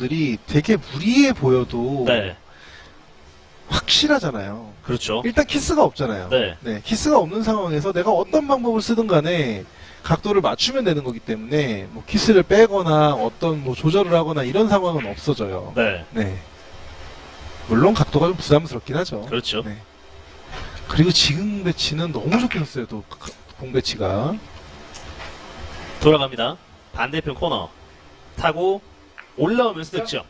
공들이 되게 무리해 보여도 네. 확실하잖아요. 그렇죠. 일단 키스가 없잖아요. 네. 키스가 없는 상황에서 내가 어떤 방법을 쓰든 간에 각도를 맞추면 되는 거기 때문에 뭐 키스를 빼거나 어떤 뭐 조절을 하거나 이런 상황은 없어져요. 네. 네. 물론 각도가 좀 부담스럽긴 하죠. 그렇죠. 네. 그리고 지금 배치는 너무 좋게 섰어요. 또 공 배치가. 돌아갑니다. 반대편 코너. 타고 올라오면서 득점.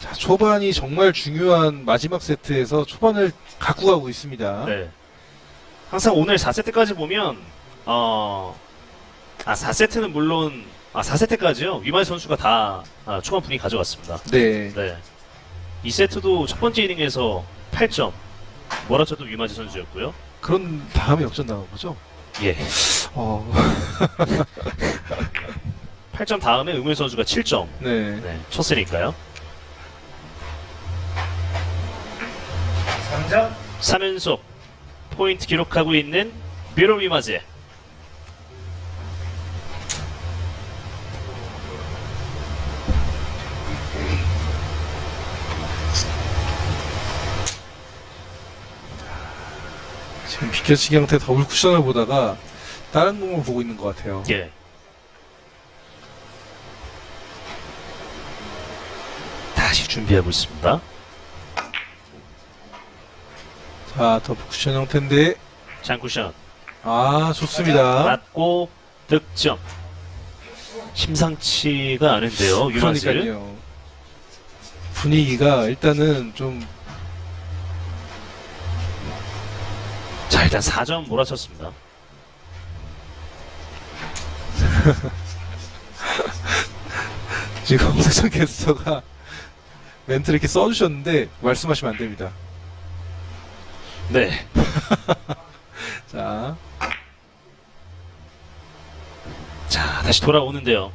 자, 초반이 정말 중요한 마지막 세트에서 초반을 갖고 가고 있습니다. 네. 항상 오늘 4세트까지 보면, 어, 아, 4세트는 물론, 아, 4세트까지요. 위마이 선수가 다 아, 초반 분위기 가져갔습니다. 네. 네. 2세트도 첫 번째 이닝에서 8점. 몰아쳐도 위마지 선수였고요. 그런 다음에 역전 나온 거죠? 예. 어, 8점 다음에 응현 선수가 7점. 네. 네, 쳤으니까요. 3점 3연속 포인트 기록하고 있는 뷰로 위마즈. 지금 비켜치기 형태 더블 쿠션을 보다가 다른 공을 보고 있는 것 같아요. 예. 다시 준비하고 있습니다. 자, 더블 쿠션 형태인데, 장쿠션 아, 좋습니다. 맞고 득점. 심상치가 않은데요. 그러니까요. 분위기가 일단은 좀, 자, 일단 4점 몰아쳤습니다. 지금 홍세천 캐스터가 멘트를 이렇게 써주셨는데, 말씀하시면 안 됩니다. 네. 자, 자, 다시 돌아오는데요.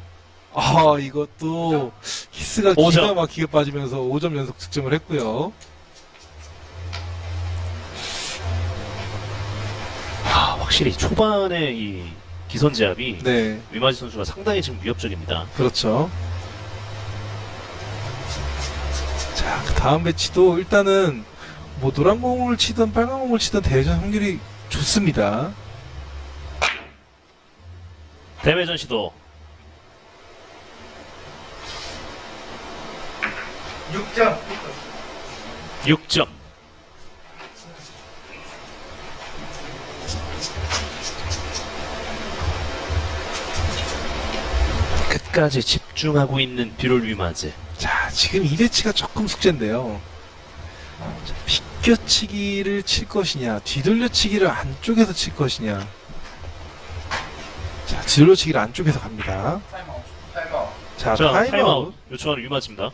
아, 이것도 히스가 오 점. 기가 막히게 빠지면서 5점 연속 득점을 했고요. 아, 확실히 초반에 이 기선 제압이 네, 위마지 선수가 상당히 지금 위협적입니다. 그렇죠. 자, 그 다음 배치도 일단은 뭐 노란 공을 치든 빨간 공을 치든 대회전 확률이 좋습니다. 대회전 시도 6점 6점. 끝까지 집중하고 있는 뷰롤 위마즈. 자, 지금 이 배치가 조금 숙제인데요. 자, 비껴치기를 칠 것이냐, 뒤돌려치기를 안쪽에서 칠 것이냐. 자, 뒤돌려치기를 안쪽에서 갑니다. 타임아웃 타임아웃 자, 자, 타임아웃. 타임아웃 요청하는 위마즈입니다.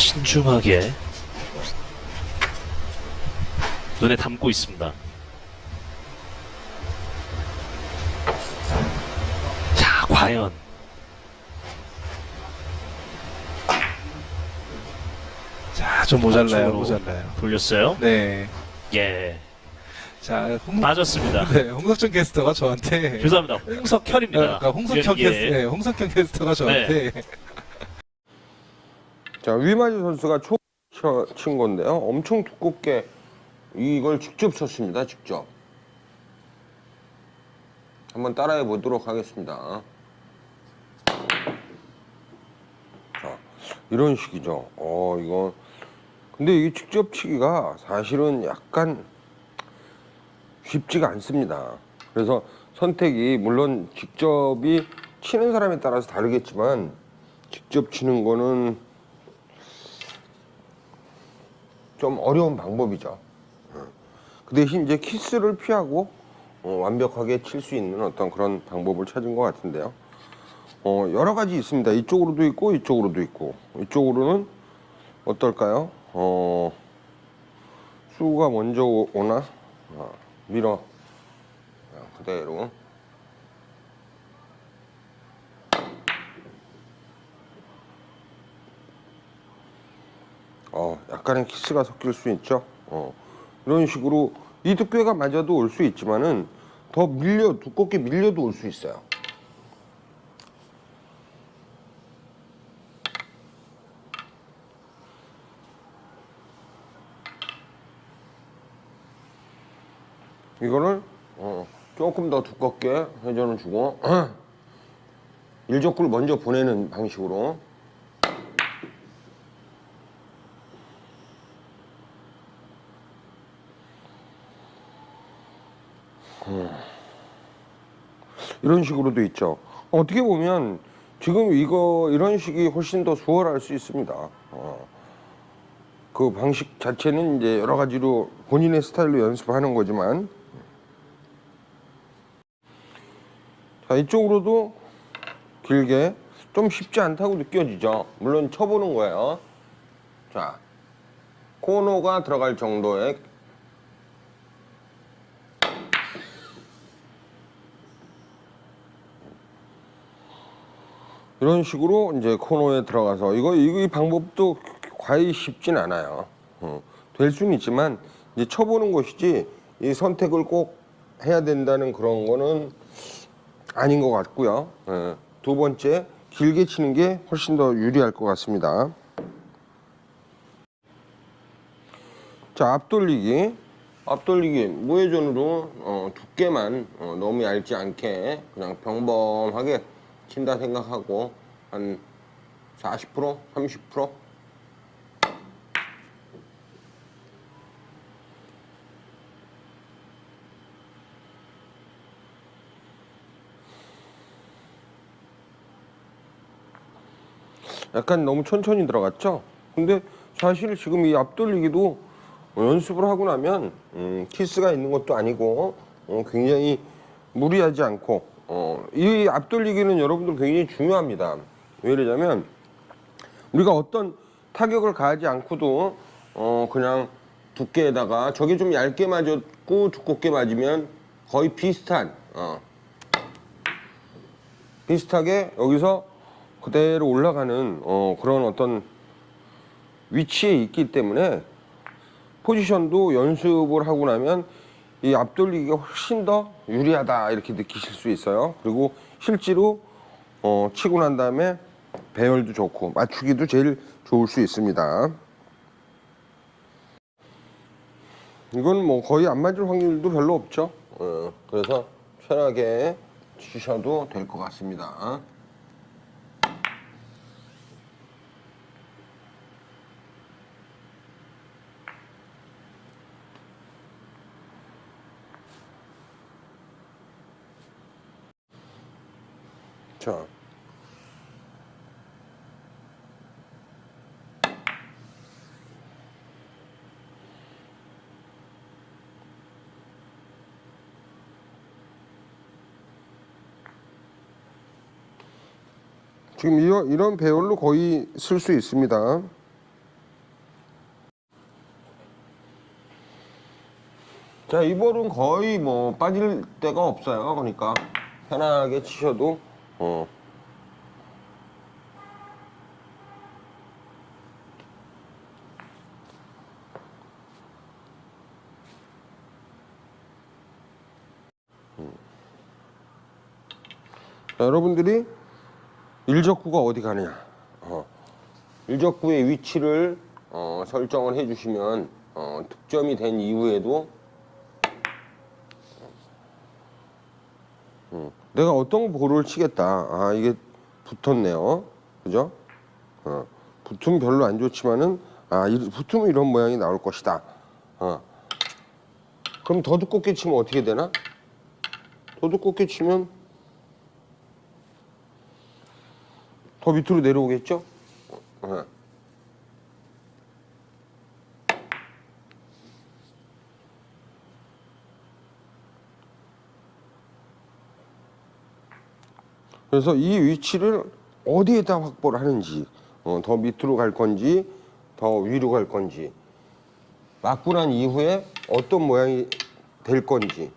신중하게 눈에 담고 있습니다. 자, 과연 자, 좀 모자라요. 모자라요. 돌렸어요? 네. 예, 자, 홍, 빠졌습니다. 네, 홍석천 캐스터가 저한테. 죄송합니다. 홍석현입니다. 그러니까 홍석현 예. 캐스터, 네, 홍석현 캐스터가 저한테. 자 위마지 선수가 초 쳐- 친 건데요. 엄청 두껍게 이걸 직접 쳤습니다. 직접. 한번 따라해 보도록 하겠습니다. 자 이런 식이죠. 어 이거 근데 이 직접 치기가 사실은 약간 쉽지가 않습니다. 그래서 선택이 물론 직접이 치는 사람에 따라서 다르겠지만 직접 치는 거는 좀 어려운 방법이죠. 어. 그 대신 이제 키스를 피하고 어, 완벽하게 칠 수 있는 어떤 그런 방법을 찾은 것 같은데요. 어, 여러 가지 있습니다. 이쪽으로도 있고 이쪽으로도 있고 이쪽으로는 어떨까요? 어, 수가 먼저 오- 오나? 어, 밀어 자, 그대로 어, 약간의 키스가 섞일 수 있죠. 어, 이런 식으로 이 두께가 맞아도 올 수 있지만은 더 밀려 두껍게 밀려도 올 수 있어요. 이거를 어, 조금 더 두껍게 회전을 주고 일적구를 먼저 보내는 방식으로 이런 식으로도 있죠. 어떻게 보면 지금 이거 이런 식이 훨씬 더 수월할 수 있습니다. 어. 그 방식 자체는 이제 여러 가지로 본인의 스타일로 연습하는 거지만 자 이쪽으로도 길게 좀 쉽지 않다고 느껴지죠. 물론 쳐보는 거예요. 자 코너가 들어갈 정도의 이런 식으로 이제 코너에 들어가서 이거 이거 이 방법도 과히 쉽진 않아요. 어, 될 수는 있지만 이제 쳐보는 것이지 이 선택을 꼭 해야 된다는 그런 거는 아닌 것 같고요. 예. 두 번째 길게 치는 게 훨씬 더 유리할 것 같습니다. 자 앞돌리기 앞돌리기 무회전으로 어, 두께만 어, 너무 얇지 않게 그냥 평범하게 친다 생각하고 한 40% 30% 약간 너무 천천히 들어갔죠? 근데 사실 지금 이 앞돌리기도 연습을 하고 나면 음, 키스가 있는 것도 아니고 어, 굉장히 무리하지 않고 어, 이 앞돌리기는 여러분들 굉장히 중요합니다. 왜 그러냐면 우리가 어떤 타격을 가하지 않고도 어, 그냥 두께에다가 저게 좀 얇게 맞았고 두껍게 맞으면 거의 비슷한 어, 비슷하게 여기서 그대로 올라가는 어, 그런 어떤 위치에 있기 때문에 포지션도 연습을 하고 나면 이 앞돌리기가 훨씬 더 유리하다 이렇게 느끼실 수 있어요. 그리고 실제로 어, 치고 난 다음에 배열도 좋고 맞추기도 제일 좋을 수 있습니다. 이건 뭐 거의 안 맞을 확률도 별로 없죠. 어, 그래서 편하게 치셔도 될 것 같습니다. 자. 지금 이런, 배열로 거의 쓸 수 있습니다. 자, 이 볼은 거의 뭐 빠질 데가 없어요. 그러니까 편하게 치셔도 어. 음. 자, 여러분들이 일적구가 어디 가느냐? 어. 일적구의 위치를 어, 설정을 해주시면 어, 득점이 된 이후에도 내가 어떤 볼을 치겠다. 아 이게 붙었네요. 그죠? 어, 붙으면 별로 안 좋지만은 아 이, 붙으면 이런 모양이 나올 것이다. 어. 그럼 더 두껍게 치면 어떻게 되나? 더 두껍게 치면 더 밑으로 내려오겠죠? 어. 그래서 이 위치를 어디에다 확보를 하는지 어, 더 밑으로 갈 건지 더 위로 갈 건지 맞고 난 이후에 어떤 모양이 될 건지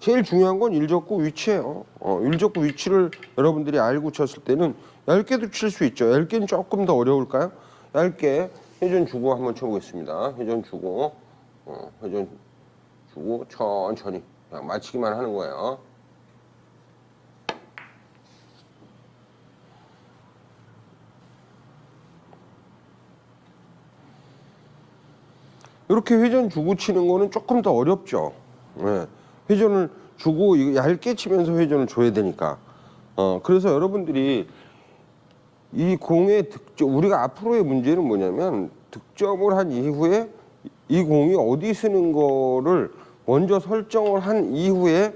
제일 중요한 건 일적구 위치예요. 어, 일적구 위치를 여러분들이 알고 쳤을 때는 얇게도 칠 수 있죠. 얇게는 조금 더 어려울까요? 얇게 회전 주고 한번 쳐보겠습니다. 회전 주고, 어, 회전 주고 천천히 그냥 맞히기만 하는 거예요. 이렇게 회전 주고 치는 거는 조금 더 어렵죠. 예. 회전을 주고 얇게 치면서 회전을 줘야 되니까. 어, 그래서 여러분들이 이 공의 득점, 우리가 앞으로의 문제는 뭐냐면 득점을 한 이후에 이 공이 어디 쓰는 거를 먼저 설정을 한 이후에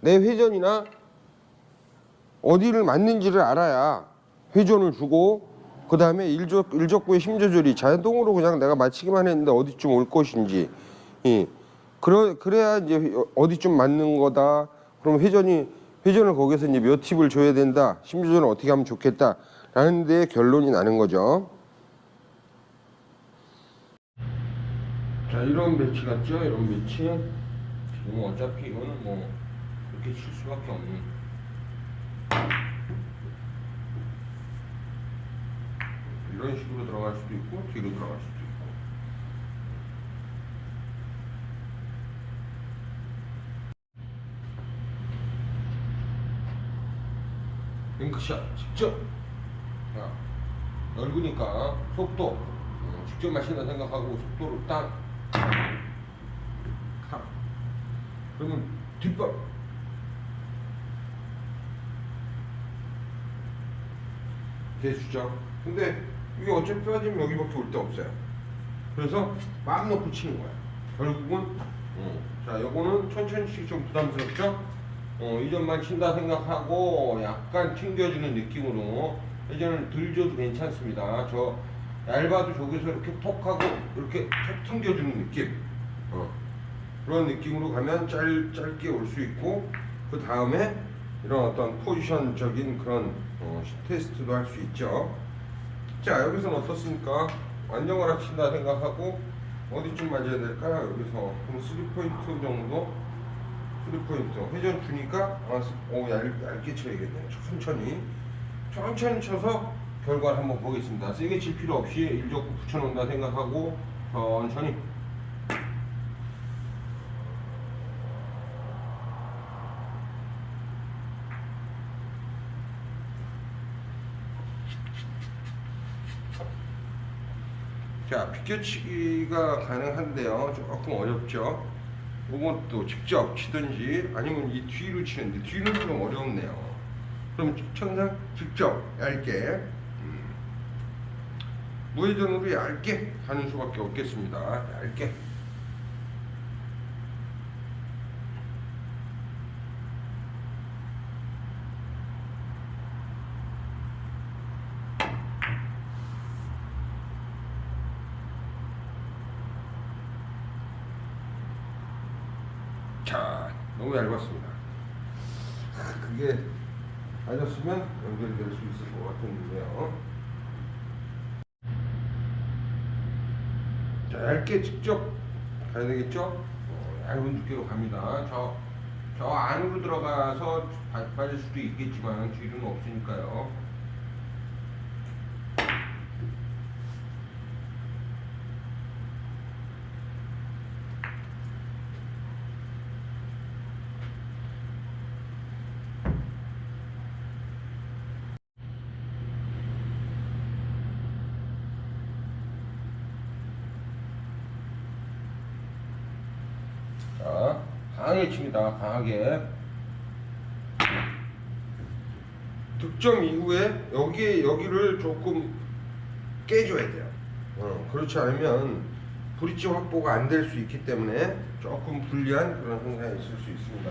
내 회전이나 어디를 맞는지를 알아야 회전을 주고 그 다음에 일적, 일적구의 힘 조절이 자동으로 그냥 내가 맞히기만 했는데 어디쯤 올 것인지. 예. 그러, 그래야 이제 어디쯤 맞는 거다. 그럼 회전이 회전을 거기서 이제 몇 팁을 줘야 된다. 힘 조절을 어떻게 하면 좋겠다. 라는 데 결론이 나는 거죠. 자 이런 배치 같죠? 이런 배치. 지금 어차피 이거는 뭐 그렇게 칠 수밖에 없는 이런 식으로 들어갈 수도 있고 뒤로 들어갈 수도 있고 링크샷 직접 자, 넓으니까 속도 어, 직접 마신다 생각하고 속도를 딱 탁. 그러면 뒷발 대수죠. 근데 이게 어차피 빠지면 여기밖에 올 데 없어요. 그래서 마음 놓고 치는 거야. 결국은 어, 자 요거는 천천히 치기 좀 부담스럽죠? 어, 이 점만 친다 생각하고 약간 튕겨주는 느낌으로 회전을 들 줘도 괜찮습니다. 저 얇아도 저기서 이렇게 톡 하고 이렇게 톡 튕겨주는 느낌. 어, 그런 느낌으로 가면 짧, 짧게 올 수 있고 그 다음에 이런 어떤 포지션적인 그런 어, 테스트도 할 수 있죠. 자 여기서는 어떻습니까? 완전하라 친다 생각하고 어디쯤 맞아야 될까요? 여기서. 그럼 3포인트 정도? 3포인트. 회전 주니까 아, 오, 얇, 얇게 쳐야겠네요. 천천히. 천천히 쳐서 결과를 한번 보겠습니다. 세게 칠 필요 없이 일적구 붙여놓는다 생각하고 천천히 자, 비껴치기가 가능한데요. 조금 어렵죠. 이것도 직접 치든지 아니면 이 뒤로 치는데 뒤는 좀 어렵네요. 그럼 천상 직접 얇게 음, 무회전으로 얇게 가는 수밖에 없겠습니다. 얇게. 자, 너무 얇았습니다. 그게 맞았으면 연결될 수 있을 것 같은데요. 자, 얇게 직접 가야 되겠죠? 어, 얇은 두께로 갑니다. 저, 저 안으로 들어가서 빠- 빠질 수도 있겠지만 뒤로는 없으니까요. 자, 강하게 칩니다. 강하게. 득점 이후에 여기에 여기를 조금 깨줘야 돼요. 어, 그렇지 않으면 브릿지 확보가 안 될 수 있기 때문에 조금 불리한 그런 현상이 있을 수 있습니다.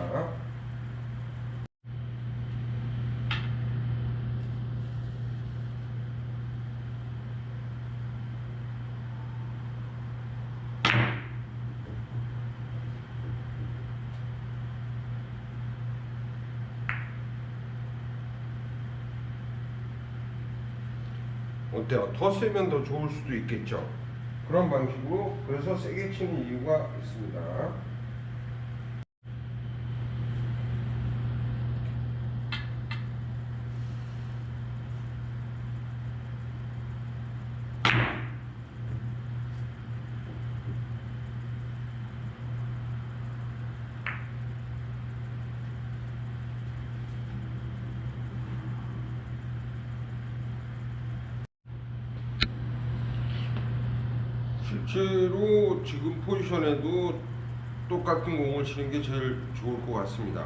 어때요? 더 세면 더 좋을 수도 있겠죠. 그런 방식으로 그래서 세게 치는 이유가 있습니다. 실제로 지금 포지션에도 똑같은 공을 치는 게 제일 좋을 것 같습니다.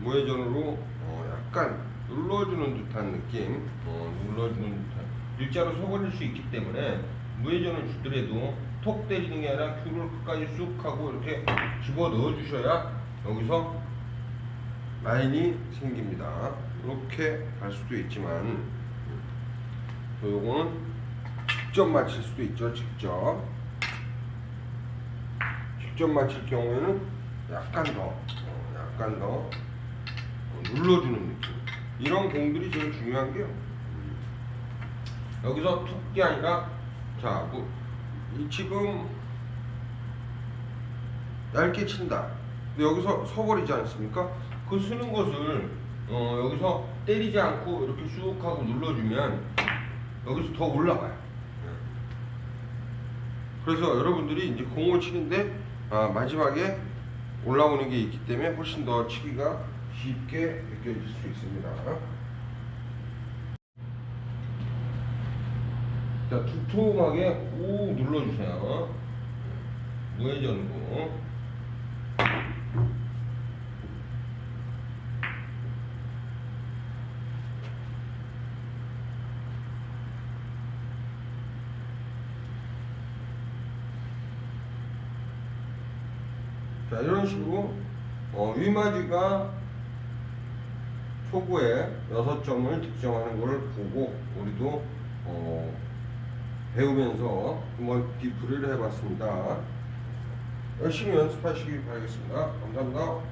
무회전으로 어, 약간 눌러주는 듯한 느낌, 어, 눌러주는 듯한 일자로 서버릴 수 있기 때문에 무회전을 주더라도 톡 때리는 게 아니라 큐를 끝까지 쑥 하고 이렇게 집어 넣어 주셔야 여기서 라인이 생깁니다. 이렇게 갈 수도 있지만 또 요거는 직접 맞힐 수도 있죠. 직접 직접 맞힐 경우에는 약간 더 어, 약간 더 어, 눌러주는 느낌 이런 공들이 제일 중요한 게요. 여기서 툭이 아니라 자, 뭐, 이 지금 얇게 친다. 근데 여기서 서버리지 않습니까? 그 쓰는 것을 어, 여기서 때리지 않고 이렇게 쑥 하고 눌러주면 여기서 더 올라가요. 그래서 여러분들이 이제 공을 치는데 아, 마지막에 올라오는 게 있기 때문에 훨씬 더 치기가 쉽게 느껴질 수 있습니다. 자, 두툼하게 꾹 눌러주세요. 무회전으로. 자, 이런 식으로 어, 위마지가 초구에 6점을 득점하는 것을 보고 우리도 어, 배우면서 한번 디프를 해봤습니다. 열심히 연습하시기 바라겠습니다. 감사합니다.